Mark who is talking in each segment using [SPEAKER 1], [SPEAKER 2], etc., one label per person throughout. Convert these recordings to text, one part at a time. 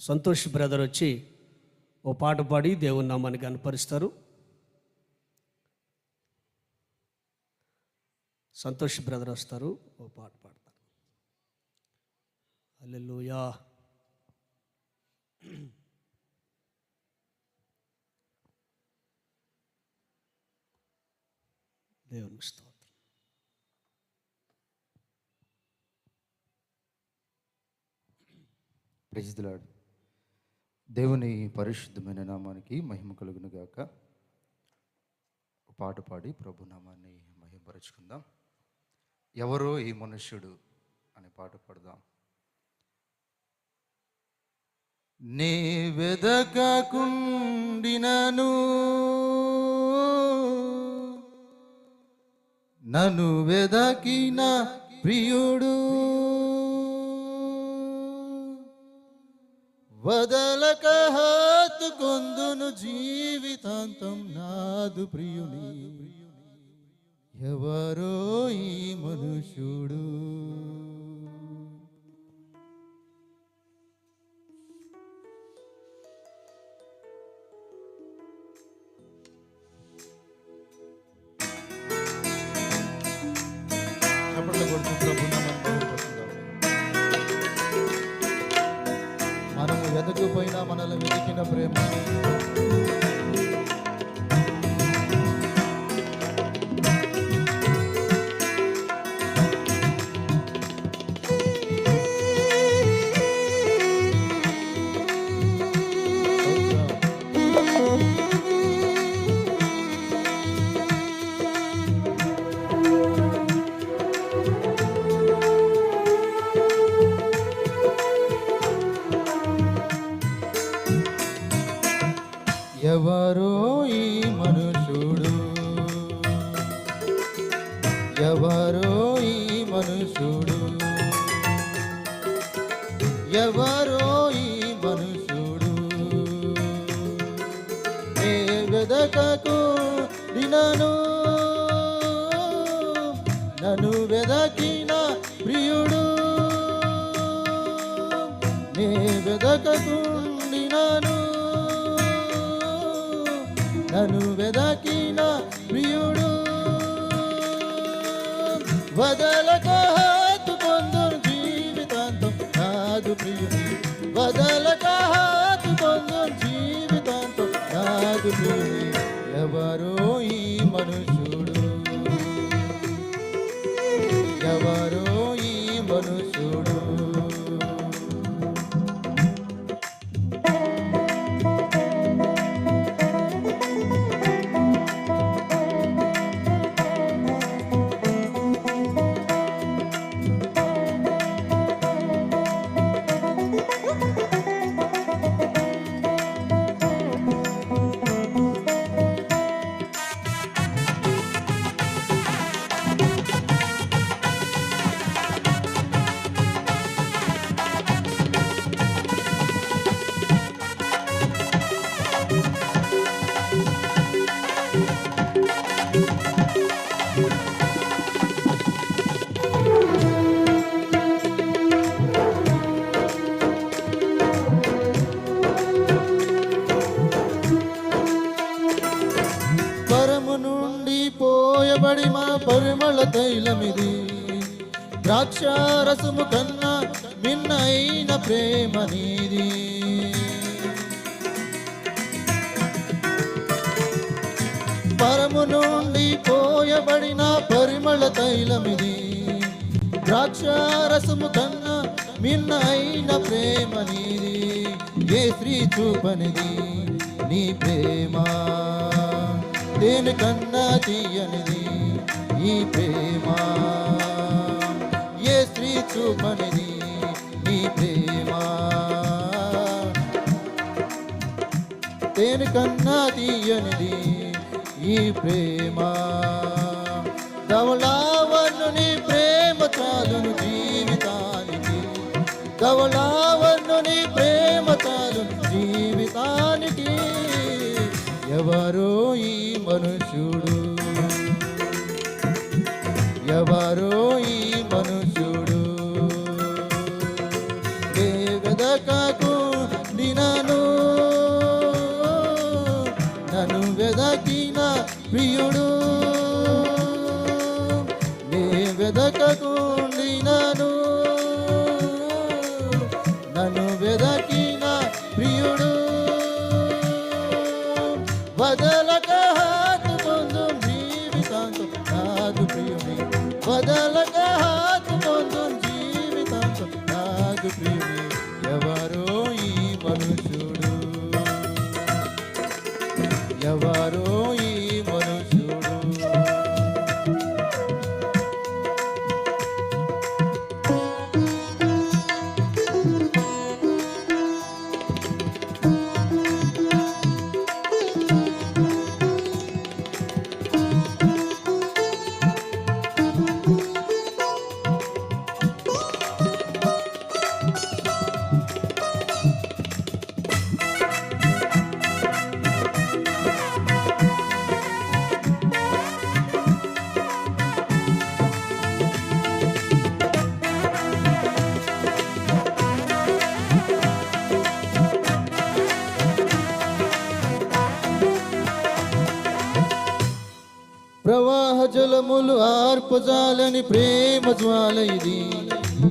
[SPEAKER 1] Santosh brother వచ్చి ఓ పాట పాడి దేవుని నామాన్ని కనపరుస్తారు సంతోష్ బ్రదర్ వస్తారు ఓ పాట పాడతారు. అల్లెలుయా దేవునికి స్తోత్రం.
[SPEAKER 2] ప్రజితులాడు దేవుని పరిశుద్ధమైన నామానికి మహిమ కలుగును గాక. పాట పాడి ప్రభు నామాన్ని మహిమపరుచుకుందాం. ఎవరో ఈ మనుష్యుడు అనే పాట పాడదాం. నే వెదకకుండినను నన్ను వెదకిన ప్రియుడు. వదలక హత్తుకొందును జీవితాంతం నాదు ప్రియుని. ఎవరో ఈ మనుషుడు ఎవరో ఈ మనుషుడు? ఎవరో ఈ మనుషుడు? ఏ వెదకకు దినను నన్ను వెదకిన ప్రియుడు? నే వెదకకుండినను నన్ను వెదకిన వదలక తైలమిది. ద్రాక్షారసము కన్నా మిన్నైన ప్రేమ నీది. పరము నుండి పోయబడిన పరిమళ తైలమిది. ద్రాక్షారసము కన్నా మిన్నైన ప్రేమ నీది. ఏ స్త్రీ చూపనిది నీ ప్రేమ? దేనికన్నా తీయనిది? ఈ ప్రేమ? ఏ స్త్రీ చూపనిది నీ ప్రేమ? దేనికన్నా తీయనిది ఈ ప్రేమ? ధవళావను నీ ప్రేమ చాలును జీవితానికి. ధవళావను నీ ప్రేమ చాలును జీవితానికి. ఎవరో ఈ మనుషుడు నను వెదకిన ప్రియుడు. నీ వెదకకుండినను బలములు జలములు ఆర్పజాలని ప్రేమ జ్వాల ఇది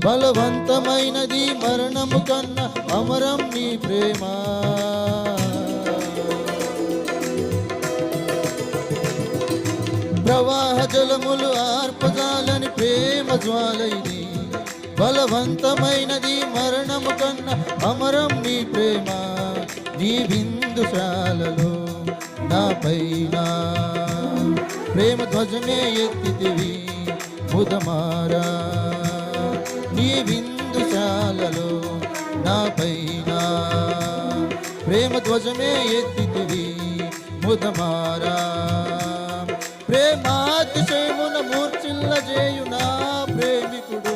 [SPEAKER 2] బలవంతమైనది మరణము కన్నా అమరం నీ ప్రేమ. ప్రవాహ జలములు ఆర్పజాలని ప్రేమ జ్వాల ఇది బలవంతమైనది మరణము కన్నా అమరం నీ ప్రేమ. నీ బిందుశాలలో నా పైనా ప్రేమ ధ్వజమే ఎత్తితివి. ముదమారా నీ విందు శాలలో నా పైన ప్రేమ ధ్వజమే ఎత్తితివి. ముదమారా ప్రేమాతిశయమున మూర్చిల్ల చేయునా ప్రేమికుడు.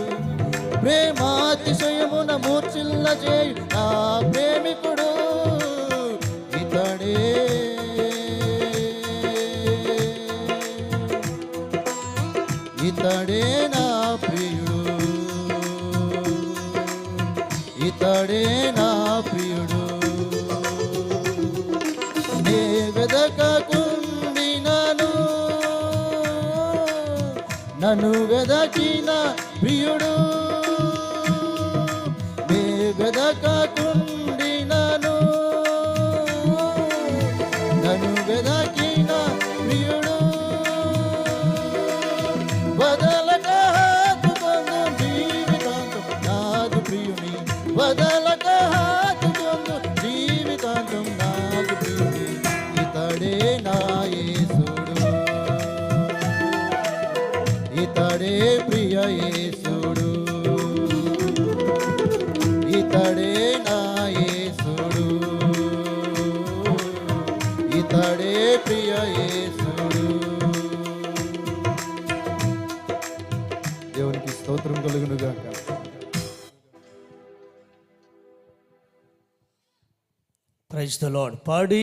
[SPEAKER 2] ప్రేమాతిశయమున మూర్చిల్ల చేయు ఇతడే నా ప్రియుడు. నే వెదకకుండినను నన్ను వెదకిన ప్రియుడు. నే వెదకకు ఇతడే ప్రియ యేసుడు. దేవునికి స్తోత్రం కలుగును గాక
[SPEAKER 1] ప్రైజ్ ద లార్డ్ పాడి